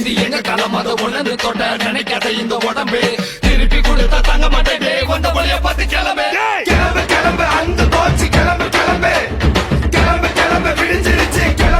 இது எங்க களம் அதை உணர்ந்து தொட்ட நினைக்காத இந்த உடம்பு. திருப்பி கொடுத்தா தங்க மாட்டேன் வந்த வழிய பார்த்து கிளம்பு. கிளம்பு கிளம்பு அந்த போச்சு கிளம்பு கிளம்பு. கிளம்பு கிளம்பு விடிஞ்சிருச்சு கிளம்பு.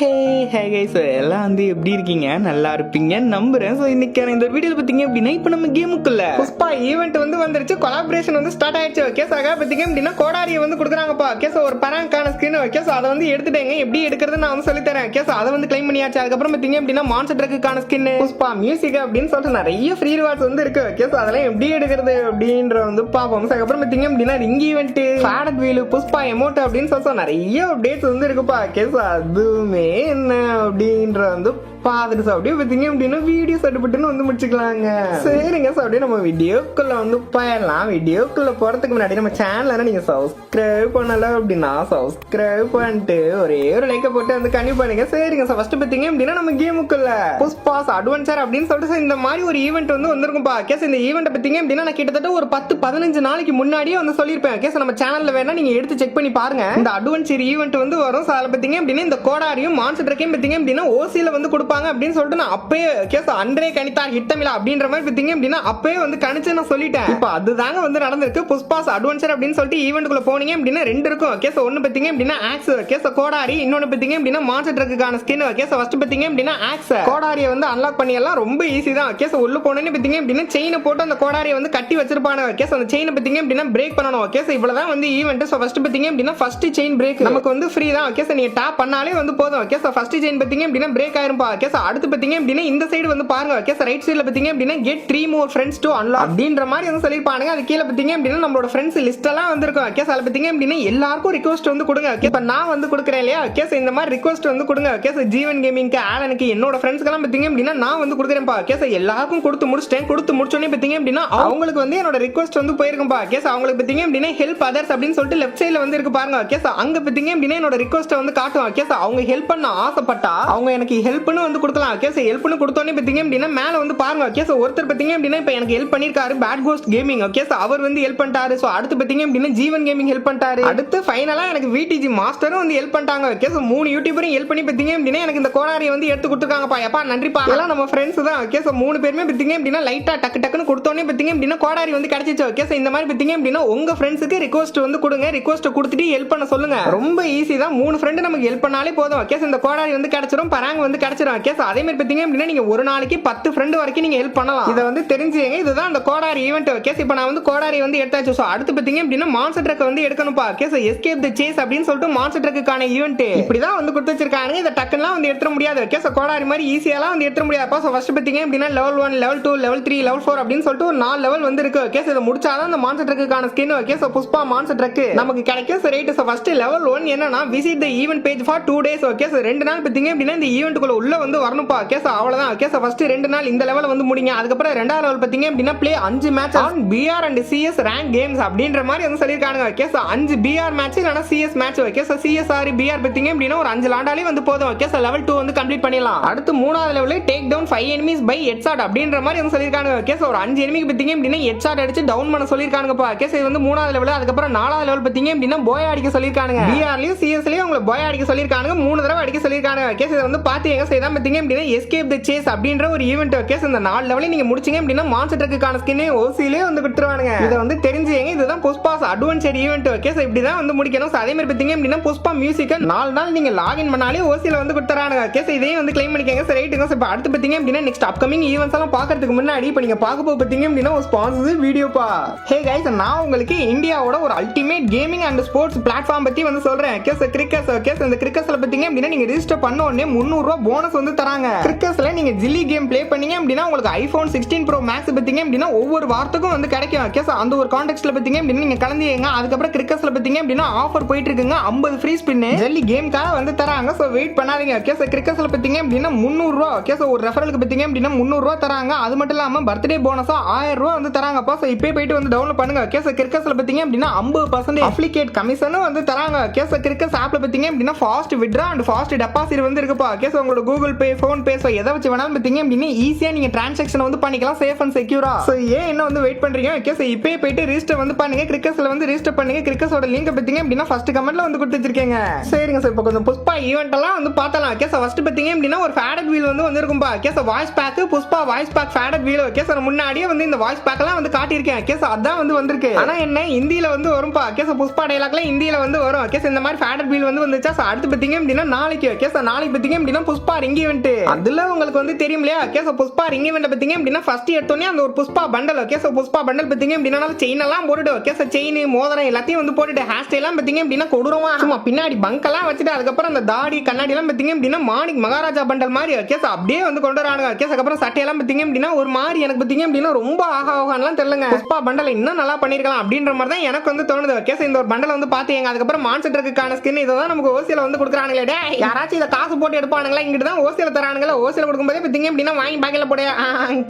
ஹே ஹே கைஸ் எல்லாம் வந்து எப்படி இருக்கீங்க? நல்லா இருப்பீங்க நம்புறேன். ஸோ இன்னைக்கான இந்த வீடியோவில் பார்த்தீங்க அப்படின்னா இப்போ நம்ம கேமுக்குள்ள புஷ்பா ஈவெண்ட் வந்து வந்துருச்சு. கொலாபரேஷன் வந்து ஸ்டார்ட் ஆயிடுச்சு. ஓகே ஸோ பார்த்தீங்க அப்படின்னா கோடாரியை வந்து கொடுக்குறாங்கப்பா. ஓகே ஸோ ஒரு பராங்கான ஸ்கின் ஓகே ஸோ அதை வந்து எடுத்துட்டேங்க. எப்படி எடுக்கிறது நான் வந்து சொல்லி தரேன் ஓகே ஸோ அதை வந்து கிளைம் பண்ணியாச்சு. அதுக்கப்புறம் பார்த்தீங்க அப்படின்னா மான்சர் ட்ரக்குக்கான ஸ்கின் புஷ்பா மியூசிக் அப்படின்னு சொல்லிட்டு நிறைய ஃப்ரீ ரிவார்ட்ஸ் வந்து இருக்கு. ஓகே ஸோ அதெல்லாம் எப்படி எடுக்கிறது அப்படின்ற வந்து பார்ப்போம். ஸோ அதுக்கப்புறம் பார்த்தீங்க அப்படின்னா ring event faded wheel Pushpa emote அப்படின்னு சொல்லி நிறைய அப்டேட்ஸ் வந்து இருக்குப்பா. ஓகே ஸோ அதுவுமே என்ன அப்படின்ற வந்து பார்த்துட்டு சாப்பிட்டு அப்படியே பார்த்தீங்க அப்படின்னா வீடியோ சட்டுப்பட்டுன்னு வந்து முடிச்சுக்கலாங்க. சரிங்க சாப்பிட்டு அப்படியே நம்ம வீடியோக்குள்ள வந்து போயிடலாம். வீடியோக்குள்ள போறதுக்கு முன்னாடி நம்ம சேனலை நீங்க சப்ஸ்கிரைப் பண்ணல அப்படின்னா சப்ஸ்கிரைப் பண்ணிட்டு ஒரே ஒரு லைக்கை போட்டு வந்து கண்டிப்பா பண்ணுங்க. சரிங்க சார். ஃபர்ஸ்ட் பார்த்தீங்க அப்படின்னா நம்ம கேமுக்குள்ள புஷ்பாஸ் அட்வென்ச்சர் அப்படின்னு சொல்லிட்டு இந்த மாதிரி ஒரு ஈவெண்ட் வந்து வந்திருக்கும்பா கேஸ் இந்த ஈவெண்ட் பார்த்தீங்க அப்படின்னா நான் கிட்டத்தட்ட ஒரு பத்து பதினஞ்சு நாளைக்கு முன்னாடியே வந்து சொல்லியிருப்பேன். கேஸ் நம்ம சேனல்ல வேணா நீங்க எடுத்து செக் பண்ணி பாருங்க. இந்த அட்வென்ச்சர் ஈவெண்ட் வந்து வரும் சார். அதில் பார்த்தீங்க அப்படின்னா இந்த கோடாரியும் மான்சர் ட்ரக்கையும் பார்த்தீங்க அப்படின்னா ஓசியில் வந்து கொடுப்பாங்க அப்படின்னு சொல்லிட்டு நான் அப்பயே கேஸ் அன்றே கணித்தார் ஹிட்டமிலா அப்படின்ற மாதிரி பார்த்தீங்க அப்படின்னா அப்பயே வந்து கணிச்சு நான் சொல்லிட்டேன். இப்போ அதுதாங்க வந்து நடந்திருக்கு. புஷ்பாஸ் அட்வென்ச்சர் அப்படின்னு சொல்லிட்டு ஈவெண்ட்டுக்குள்ள போனீங்க அப்படின்னா ரெண்டு இருக்கும். கேஸ் ஒன்று பார்த்தீங்க அப்படின்னா ஆக்ஸ் கேஸ் கோடாரி இன்னொன்று பார்த்தீங்க அப்படின்னா மாஸ்டர் ட்ரக்குக்கான ஸ்கின் கேஸ் ஃபர்ஸ்ட் பார்த்தீங்க அப்படின்னா ஆக்ஸ் கோடாரியை வந்து அன்லாக் பண்ணியெல்லாம் ரொம்ப ஈஸி தான். கேஸ் உள்ள போனேன்னு பார்த்தீங்க அப்படின்னா செயினை போட்டு அந்த கோடாரியை வந்து கட்டி வச்சிருப்பான கேஸ் அந்த செயினை பார்த்தீங்க அப்படின்னா பிரேக் பண்ணணும். கேஸ் இவ்வளவுதான் வந்து ஈவெண்ட் ஸோ ஃபர்ஸ்ட் பார்த்தீங்க அப்படின்னா ஃபர்ஸ்ட் செயின் பிரேக் நமக்கு வந்து ஃப்ரீ தான். கேஸ் நீங்க டேப் பண்ணாலே வந்து போதும். கேஸ் ஃபர்ஸ்ட் செயின் பார்த்தீங்க அப்படின்னா பிரேக் ஆயிருப்பா ஓகே சார் அடுத்து பார்த்தீங்க அப்படின்னா இந்த சைடு வந்து பாருங்க சார் ரைட் சைடில் பார்த்தீங்க அப்படின்னா get three more friends to unlock அப்படின்ற மாதிரி வந்து சொல்லியிருப்பாங்க அது கீழே பார்த்தீங்க அப்படின்னா நம்மளோட ஃப்ரெண்ட்ஸ் லிஸ்ட்டெல்லாம் வந்திருக்கும். ஓகே சார் பார்த்தீங்க அப்படின்னா எல்லாருக்கும் ரிக்வஸ்ட் வந்து கொடுங்க. ஓகே இப்போ நான் வந்து கொடுக்குறேன் இல்லையா? ஓகே சார் இந்த மாதிரி ரிக்வஸ்ட் வந்து கொடுங்க. ஓகே சார் ஜீவன் கேமிங்க்கு ஆலனுக்கு என்னோட ஃப்ரெண்ட்ஸ்க்கெல்லாம் பார்த்தீங்க அப்படின்னா நான் வந்து கொடுக்குறேன்ப்பா ஓகே சார் எல்லாருக்கும் கொடுத்து முடிச்சிட்டேன். கொடுத்து முடிச்சோடனே பார்த்தீங்க அப்படின்னா அவங்களுக்கு வந்து என்னோட ரிக்வஸ்ட் வந்து போயிருக்கும்பா. சார் அவங்களுக்கு பார்த்தீங்க அப்படின்னா ஹெல்ப் அதர்ஸ் அப்படின்னு சொல்லிட்டு லெஃப்ட் சைடில் வந்து இருக்கு பாருங்க. ஓகே சார் அங்கே பார்த்தீங்க அப்படின்னா என்னோட ரிக்வஸ்ட்டை வந்து காட்டும் ஓகே சார் அவங்க ஹெல்ப் பண்ண ஆசைப்பட்டா அவங்க எனக்கு ஹெல்ப்னு வந்து கொடுக்கலாம். சார் ஹெல்ப்னு கொடுத்தோன்னே பார்த்தீங்க அப்படின்னா மேலே வந்து பாருங்க. கேஸ் ஒருத்தர் பார்த்தீங்க அப்படின்னா இப்போ எனக்கு ஹெல்ப் பண்ணியிருக்காரு பேட் கோஸ்ட் கேமிங் கேஸ் அவர் வந்து ஹெல்ப் பண்ணிட்டாரு. ஸோ அடுத்து பார்த்தீங்க அப்படின்னா ஜீவன் கேமிங் ஹெல்ப் பண்ணிட்டாரு. அடுத்து ஃபைனலாக எனக்கு விடிஜி மாஸ்டரும் வந்து ஹெல்ப் பண்ணிட்டாங்க. ஓகே சார் மூணு யூடியூபரும் ஹெல்ப் பண்ணி பார்த்தீங்க அப்படின்னா எனக்கு இந்த கோடாரியை வந்து எடுத்து கொடுத்துருக்காங்கப்பா. எப்பா நன்றிப்பா. எல்லாம் நம்ம ஃப்ரெண்ட்ஸ் தான். ஓகே சார் மூணு பேருமே பார்த்தீங்க அப்படின்னா லைட்டாக டக்கு டக்குன்னு கொடுத்தோன்னே பார்த்தீங்க அப்படின்னா கோடாரி வந்து கிடைச்சிச்சு. சார் இந்த மாதிரி பார்த்தீங்க அப்படின்னா உங்கள் ஃப்ரெண்ட்ஸுக்கு ரிக்வஸ்ட் வந்து கொடுங்க. ரிக்வஸ்ட் கொடுத்துட்டு ஹெல்ப் பண்ண சொல்லுங்க. ரொம்ப ஈஸி தான். மூணு ஃப்ரெண்டு நமக்கு ஹெல்ப் பண்ணாலே போதும். ஓகே சார் இந்த கோடாரி வந்து கிடைச்சிரும். பராங்க வந்து கிடைச்சிரும். கேஸ் அதே மாதிரி பார்த்தீங்க அப்படின்னா நீங்கள் ஒரு நாளைக்கு பத்து ஃப்ரெண்டு வரைக்கும் நீங்கள் ஹெல்ப் பண்ணலாம். இதை வந்து தெரிஞ்சுங்க இதுதான் அந்த கோடாரி ஈவெண்ட் ஓகே இப்போ நான் வந்து கோடாரி வந்து எடுத்தாச்சு. ஸோ அடுத்து பார்த்தீங்க அப்படின்னா மான்சர் ட்ரக் வந்து எடுக்கணும்ப்பா. கேஸ் எஸ்கேப் த சேஸ் அப்படின்னு சொல்லிட்டு மான்சர் ட்ரக்குக்கான ஈவெண்ட் இப்படிதான் வந்து கொடுத்து வச்சிருக்காங்க இதை டக்குலாம் வந்து எடுத்துட முடியாது. ஓகே ஸோ கோடாரி மாதிரி ஈஸியாலாம் வந்து எடுத்துட முடியாதுப்பா. ஸோ ஃபர்ஸ்ட் பார்த்தீங்க அப்படின்னா level one level two level three level four அப்படின்னு சொல்லிட்டு ஒரு நாலு லெவல் வந்து இருக்கு. கேஸ் இதை முடிச்சாதான் அந்த monster ட்ரக்குக்கான skin okay so Pushpa monster truck நமக்கு கிடைக்கும் so right so first level one என்னன்னா visit the event page for two days okay so ரெண்டு நாள் பார்த்தீங்க அப்படின்னா இந்த ஈவெண்ட்டுக்குள்ள உள்ள வந்து வரணும்ப்பா. கேஸ் அவ்வளவுதான். கேஸ் ஃபர்ஸ்ட் ரெண்டு நாள் இந்த லெவல் வந்து முடிங்க. அதுக்கப்புறம் ரெண்டாவது லெவல் பார்த்தீங்க அப்படின்னா ப்ளே அஞ்சு match on BR and CS rank games அப்படின்ற மாதிரி வந்து சொல்லியிருக்காங்க ஓகே அஞ்சு பிஆர் மேட்ச் இல்லைனா CS match okay so CS or BR பார்த்தீங்க அப்படின்னா ஒரு அஞ்சு லாண்டாலே வந்து போதும். ஓகே லெவல் டூ வந்து கம்ப்ளீட் பண்ணிடலாம். அடுத்து மூணாவது லெவலில் take down five enemies by headshot அப்படின்ற மாதிரி வந்து சொல்லியிருக்காங்க ஓகே ஒரு அஞ்சு எனிமிக்கு பார்த்தீங்க அப்படின்னா ஹெட்ஷாட் அடிச்சு டவுன் பண்ண சொல்லியிருக்காங்கப்பா ஓகே இது வந்து மூணாவது லெவல் அதுக்கப்புறம் நாலாவது லெவல் பார்த்தீங்க அப்படின்னா போய் அடிக்க சொல்லியிருக்காங்க பிஆர்லையும் சிஎஸ்லையும் உங்களை போய் அடிக்க சொல்லியிருக்காங்க மூணு தடவை அடிக்க சொல்லியிருக்காங்க ஓகே இதை வந்து பார்த்து எங்க செய்தான் பார்த்தீங்க அப்படின்னா எஸ்கேப் த சேஸ் அப்படின்ற ஒரு ஈவெண்ட் ஓகே இந்த நாலு லெவலையும் நீங்க முடிச்சீங்க அப்படின்னா மான்சர் ட்ரக்குக்கான ஸ்கின்னே ஓசிலே வந்து கொடுத்துருவானுங்க. இதை வந்து தெரிஞ்சுங்க இதுதான் புஷ்பாஸ் அட்வென்ச்சர் ஈவெண்ட் ஓகே இப்படி தான் வந்து முடிக்கணும். ஸோ அதே மாதிரி பார்த்தீங்க அப்படின்னா புஷ்பா மியூசிக்கை நாலு நாள் நீங்க லாகின் பண்ணாலே ஓசியில் வந்து கொடுத்துறானுங்க ஓகே இதையும் வந்து கிளைம் பண்ணிக்கங்க. சார் ரைட்டுங்க இப்போ அடுத்து பார்த்தீங்க அப்படின்னா நெக்ஸ்ட் அப்கமிங் ஈவெண்ட்ஸ் எல்லாம் பார்க்கறதுக்கு முன்னாடி இப்போ நீங்கள் பார்க்க போக பார்த்தீங்க அப்படின்னா ஒரு ஸ்பான்சர் வீடியோப்பா ஹே கைஸ் நான் உங்களுக்கு இந்தியாவோட ஒரு ultimate gaming and sports platform பற்றி வந்து சொல்றேன் ஓகே கிரிக்கெட் ஓகே இந்த கிரிக்கெட்ஸில் பார்த்தீங்க அப்படின்னா நீங்கள் ரிஜிஸ்டர் பண்ண உடனே முந்நூறுரூவா போனஸ் வந்து தராங்க. கிரிக்கெட்ஸ்ல நீங்க ஜில்லி கேம் ப்ளே பண்ணீங்க அப்படின்னா உங்களுக்கு ஐபோன் சிக்ஸ்டீன் ப்ரோ மேக்ஸ் பார்த்தீங்க அப்படின்னா ஒவ்வொரு வாரத்துக்கும் வந்து கிடைக்கும். கேஸ் அந்த ஒரு கான்டெக்ட்ல பார்த்தீங்க அப்படின்னா நீங்க கலந்துங்க அதுக்கப்புறம் கிரிக்கெட்ஸ்ல பார்த்தீங்க அப்படின்னா ஆஃபர் போயிட்டு இருக்குங்க. ஐம்பது ஃப்ரீ ஸ்பின் ஜெல்லி கேம்க்காக வந்து தராங்க. ஸோ வெயிட் பண்ணாதீங்க. ஓகே ஸோ கிரிக்கெட்ஸ்ல பார்த்தீங்க அப்படின்னா முந்நூறுரூவா ஓகே ஒரு ரெஃபரலுக்கு பார்த்தீங்க அப்படின்னா முந்நூறுரூவா தராங்க. அது மட்டும் இல்லாமல் பர்த்டே போனஸா ஆயிரம் ரூபா வந்து தராங்கப்பா ஸோ இப்போ போயிட்டு வந்து டவுன்லோட் பண்ணுங்க. ஓகே ஸோ கிரிக்கெட்ஸ்ல பார்த்தீங்க அப்படின்னா ஐம்பது பர்சன்டேஜ் அப்ளிகேட் கமிஷனும் வந்து தராங்க. கேஸ் கிரிக்கெட் ஆப்ல பார்த்தீங்க அப்படின்னா fast withdraw and fast deposit வந்து இருக்குப்பா. ஓகே உங்களோட Google Google Pay PhonePe so எதை வச்சு வேணாலும் பார்த்தீங்க அப்படின்னு ஈஸியாக நீங்கள் டிரான்சாக்ஷன் வந்து பண்ணிக்கலாம் சேஃப் அண்ட் செக்யூரா ஸோ ஏன் என்ன வந்து வெயிட் பண்ணுறீங்க ஓகே ஸோ இப்போயே போயிட்டு ரிஜிஸ்டர் வந்து பண்ணுங்க. கிரிக்கஸில் வந்து ரிஜிஸ்டர் பண்ணுங்க. கிரிக்கஸோட லிங்க் பார்த்தீங்க அப்படின்னா ஃபர்ஸ்ட் கமெண்ட்ல வந்து கொடுத்து வச்சிருக்கேங்க. சரிங்க சார் இப்போ கொஞ்சம் புஷ்பா ஈவெண்ட் எல்லாம் வந்து பார்த்தலாம் ஓகே சார் ஃபர்ஸ்ட் பார்த்தீங்க அப்படின்னா ஒரு ஃபேடட் வீல் வந்து வந்திருக்கும்பா. Okay sir voice pack Pushpa voice pack faded wheel okay sir முன்னாடியே வந்து இந்த வாய்ஸ் பேக்லாம் வந்து காட்டியிருக்கேன். ஓகே சார் அதான் வந்து வந்திருக்கு. ஆனா என்ன இந்தியில வந்து வரும்பா. ஓகே சார் புஷ்பா டைலாக்லாம் இந்தியில வந்து வரும். ஓகே சார் இந்த மாதிரி ஃபேடட் வீல் வந்து வந்துச்சா சார் அடுத்து பார்த்தீங்க அப்படின்னா நாளைக்கு. ஓகே சார் நாளைக்கு பார்த்தீங்க அப்படின்னா புஷ்பா ரிங் ஈவெண்ட் அதுல உங்களுக்கு வந்து தெரியும் இல்லையா? Okay sir Pushpa ring event பார்த்தீங்க அப்படின்னா ஃபர்ஸ்ட் எடுத்தோடனே அந்த ஒரு Pushpa bundle okay sir Pushpa bundle பார்த்தீங்க அப்படின்னா செயின் எல்லாம் போட்டுட்டு ஓகே சார் செயின் மோதிரம் எல்லாத்தையும் வந்து போட்டுட்டு ஹேர் ஸ்டைலாம் பார்த்தீங்க அப்படின்னா கொடூரமா சும்மா பின்னாடி பங்கெல்லாம் வச்சுட்டு அதுக்கப்புறம் அந்த தாடி கண்ணாடி எல்லாம் பார்த்தீங்க அப்படின்னா மாணிக் மகாராஜா பண்டல் மாதிரி ஓகே சார் அப்படியே வந்து கொண்டு வரானுங்க. ஓகே சார் அதுக்கப்புறம் சட்டையெல்லாம் பார்த்தீங்க அப்படின்னா ஒரு மாதிரி எனக்கு பார்த்தீங்க அப்படின்னா ரொம்ப ஆகா ஆகான்லாம் தெரியலங்க புஷ்பா பண்டல் இன்னும் நல்லா பண்ணிருக்கலாம் அப்படின்ற மாதிரி தான் எனக்கு வந்து தோணுது. ஓகே சார் இந்த ஒரு பண்டல் வந்து பாத்தீங்க அதுக்கப்புறம் மான்செட்டருக்கான ஸ்கின் இதை தான் நமக்கு ஓசியில வந்து கொடுக்குறானுங்களே. யாராச்சும் இதை காசு போட்டு எடுப்பானுங்களா? இங்கிட்டு தான் ஓசியில் தரானுங்களா ஓசியில கொடுக்கும்போதே திங்க அப்படின்னா வாங்கி பாக்கெட்ல போட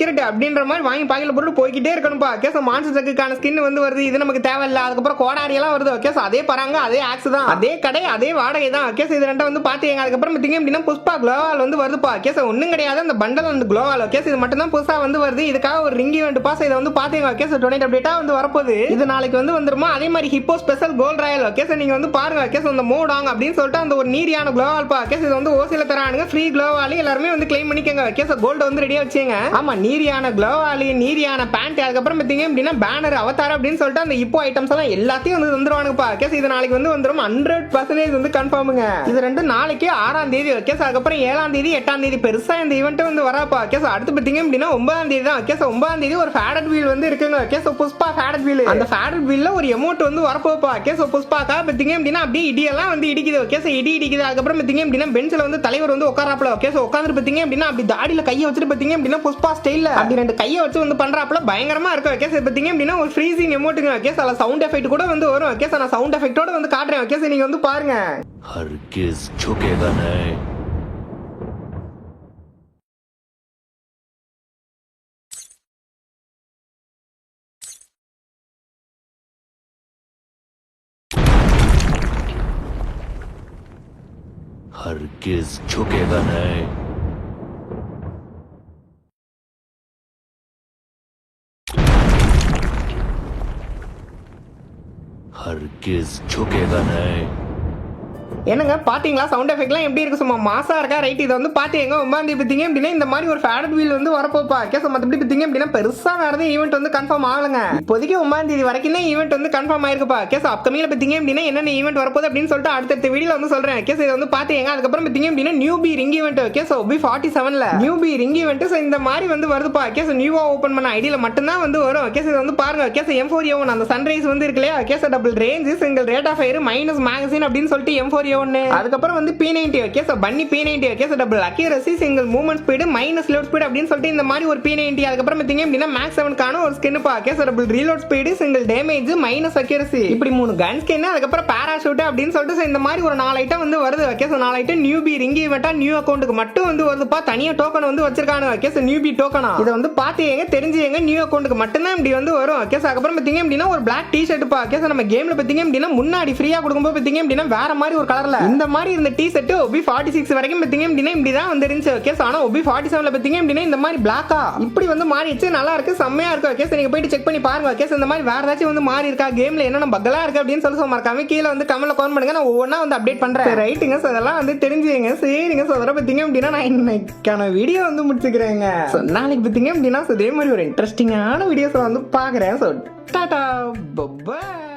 கிரட்டு அப்படின்ற மாதிரி வாங்கி பாக்கெட்ல போட்டு போய்கிட்டே இருக்கணும்ப்பா. ஓகே சார் சக்குக்கான ஸ்கின் வந்து வருது இது நமக்கு தேவையில்ல. அதுக்கப்புறம் கோடாரியெல்லாம் வருது. ஓகே சார் அதே பராங்க அதே ஆக்ஸ் தான். அதே கடை அதே வாடகை தான். ஓகே சார் இது ரெண்டும் வந்து பாத்தீங்க அதுக்கப்புறம் பார்த்தீங்க அப்படின்னா புஷ்பா குளோவால் வந்து வருதுப்பா. ஓகே சார் ஒன்றும் கிடையாது. அந்த பண்டல் அந்த குளோவால் ஓகே சார் இது மட்டும் தான் புதுசாக வந்து வருது. இதுக்காக ஒரு ரிங்கி வேண்டு பாஸ் இதை வந்து பாத்தீங்க ஓகே சார் டொனேட் அப்டேட்டா வந்து வரப்போகுது. இது நாளைக்கு வந்து வந்துருமா? அதே மாதிரி hippo special gold royal okay sir நீங்க வந்து பாருங்க. ஓகே சார் அந்த மோடாங் அப்படின்னு சொல்லிட்டு அந்த ஒரு நீரியான குளோவால் பா ஓகே சார் இது வந்து ஓசியில் தரானுங்க. ஃப்ரீ க்ளோவாலி எல்லாருமே வந்து கிளைம் பண்ணிக்கோங்க. ஓகே சார் கோல்டு வந்து ரெடியாக வச்சுங்க ஆமா நீரியான க்ளோவாலி நீரியான பேண்ட் அதுக்கப்புறம் பார்த்தீங்க அப்படின்னா பேனர் அவதாரம் அப்படின்னு சொல்லிட்டு அந்த இப்போ ஐட்டம்ஸ் எல்லாம் எல்லாத்தையும் வந்து வந்துருவானுப்பா ஓகே சார் இது நாளைக்கு வந்து வந்துரும். ஹண்ட்ரட் பர்சன்டேஜ் வந்து கன்ஃபார்முங்க இது ரெண்டு நாளைக்கு ஆறாம் தேதி. ஓகே சார் அதுக்கப்புறம் ஏழாம் தேதி எட்டாம் தேதி பெருசா இந்த ஈவெண்ட் வந்து வராப்பா. ஓகே சார் அடுத்து பார்த்தீங்க அப்படின்னா ஒன்பதாம் தேதி தான். ஓகே சார் ஒன்பதாம் தேதி ஒரு ஃபேடட் வீல் வந்து இருக்குங்க. Okay so Pushpa faded wheel அந்த ஃபேடட் வீல்ல ஒரு எமௌண்ட் வந்து வரப்போப்பா ஓகே ஸோ புஷ்பாக்கா பார்த்தீங்க அப்படின்னா அப்படியே இடியெல்லாம் வந்து இடிக்குது. ஓகே சார் இடி இடிக்குது. அதுக்கப்புறம் பார்த்தீங்க அப்படின்னா பெஞ்சில் வந்து தலைவர் வந்து உட்காராப்பில். ஓகே முகேஷ் உட்காந்து பார்த்தீங்க அப்படின்னா அப்படி தாடியில் கையை வச்சுட்டு பார்த்தீங்க அப்படின்னா புஷ்பா ஸ்டைலில் அப்படி ரெண்டு கையை வச்சு வந்து பண்ணுறாப்புல பயங்கரமாக இருக்கும். ஓகே சார் பார்த்தீங்க அப்படின்னா ஒரு ஃப்ரீசிங் எமோட்டுங்க ஓகே சார் சவுண்ட் எஃபெக்ட் கூட வந்து வரும். சார் நான் சவுண்ட் எஃபெக்டோட வந்து காட்டுறேன். வைக்கேஸ் நீங்கள் வந்து பாருங்க. ஹர்கிஸ் हर किस झुकेगा नहीं हर किस झुकेगा नहीं என்னங்க பார்த்தீங்களா சவுண்ட் எஃபெக்ட்லாம் எப்படி இருக்கு? சும்மா மாசா இருக்கா? ரைட் இதை வந்து பாத்தீங்க உமாந்தி பார்த்தீங்க அப்படின்னா இந்த மாதிரி ஒரு ஃபேடட் வீல் வந்து வரப்போப்பா. கேஸ் மற்றபடி பார்த்தீங்க அப்படின்னா பெருசாக வேறு எதுவும் ஈவெண்ட் வந்து கன்ஃபார்ம் ஆகலங்க. இப்போதைக்கு ஒம்பாம் தேதி வரைக்கும் தான் ஈவெண்ட் வந்து கன்ஃபார்ம் ஆயிருக்குப்பா. கேஸ் அப்கமிங்ல பார்த்தீங்க அப்படின்னா என்னென்ன ஈவெண்ட் வரப்போகுது அப்படின்னு சொல்லிட்டு அடுத்தடுத்த வீடியோ வந்து சொல்கிறேன் கேஸ் இதை வந்து பாத்தீங்க அதுக்கப்புறம் பார்த்தீங்க அப்படின்னா new P ring event guys P forty செவன்ல நியூ பி ரிங் ஈவெண்ட் இந்த மாதிரி வந்து வருதுப்பா. கேஸ் நியூவா ஓப்பன் பண்ண ஐடியில் மட்டும்தான் வந்து வரும். கேஸ் இது வந்து பாருங்க. கேஸ் எம் ஃபோர் ஒன் அந்த சன்ரைஸ் வந்து இருக்கு இல்லையா? Guys double range single rate of fire minus magazine அப்படின்னு சொல்லிட்டு எம் ஃபோர் ஒண்ணு. அதுக்கப்புறம் வந்து P ninety okay sir bunny P ninety okay sir double accuracy single movement speed minus load speed அப்படின்னு சொல்லிட்டு இந்த மாதிரி ஒரு பி நைன்டி அதுக்கப்புறம் பார்த்தீங்க அப்படின்னா மேக்ஸ் செவனுக்கான ஒரு ஸ்கின் பா okay double reload speed single damage minus accuracy இப்படி மூணு கன் ஸ்கின் அதுக்கப்புறம் பேராஷூட் அப்படின்னு சொல்லிட்டு ஸோ இந்த மாதிரி ஒரு நாலு ஐட்டம் வந்து வருது. ஓகே சார் நாலு ஐட்டம் நியூ பி ரிங்கி இவெண்டா நியூ அக்கௌண்ட்டுக்கு மட்டும் வந்து வருதுப்பா. தனியா டோக்கன் வந்து வச்சிருக்காங்க ஓகே சார் நியூ பி டோக்கனா இதை வந்து பார்த்தீங்க தெரிஞ்சு எங்க நியூ அக்கௌண்ட்டுக்கு மட்டும்தான் இப்படி வந்து வரும். ஓகே சார் அதுக்கப்புறம் பார்த்தீங்க அப்படின்னா ஒரு black T shirt okay sir நம்ம கேம்ல பார்த்தீங்க அப்படின்னா முன்னாடி ஃப்ரீயா கொடுக்கும்போது பார்த்தீங்க அப்படின்னா வேற மாதிரி ஒரு கலர் கலர்ல இந்த மாதிரி இருந்த T shirt OB forty six வரைக்கும் பார்த்தீங்க அப்படின்னா இப்படி தான் வந்து இருந்துச்சு ஓகே சார் ஆனால் ஒபி ஃபார்ட்டி செவன்ல பார்த்தீங்க அப்படின்னா இந்த மாதிரி பிளாக்கா இப்படி வந்து மாறிடுச்சு நல்லா இருக்கு செம்மையா இருக்கு. ஓகே சார் நீங்க போயிட்டு செக் பண்ணி பாருங்க. ஓகே இந்த மாதிரி வேற ஏதாச்சும் வந்து மாறி இருக்கா? கேம்ல என்னென்ன பக்கலா இருக்கு அப்படின்னு சொல்லி சொல்ல மறக்காம கீழே வந்து கமெண்ட்ல கமெண்ட் பண்ணுங்க. நான் ஒவ்வொன்றா வந்து அப்டேட் பண்றேன். ரைட்டுங்க சார் அதெல்லாம் வந்து தெரிஞ்சுங்க சரிங்க சார் அதெல்லாம் பார்த்தீங்க அப்படின்னா நான் இன்னைக்கான வீடியோ வந்து முடிச்சுக்கிறேங்க. ஸோ நாளைக்கு பார்த்தீங்க அப்படின்னா இதே மாதிரி ஒரு இன்ட்ரெஸ்டிங்கான வீடியோஸை வந்து பார்க்குறேன் ஸோ டாடா பபாய்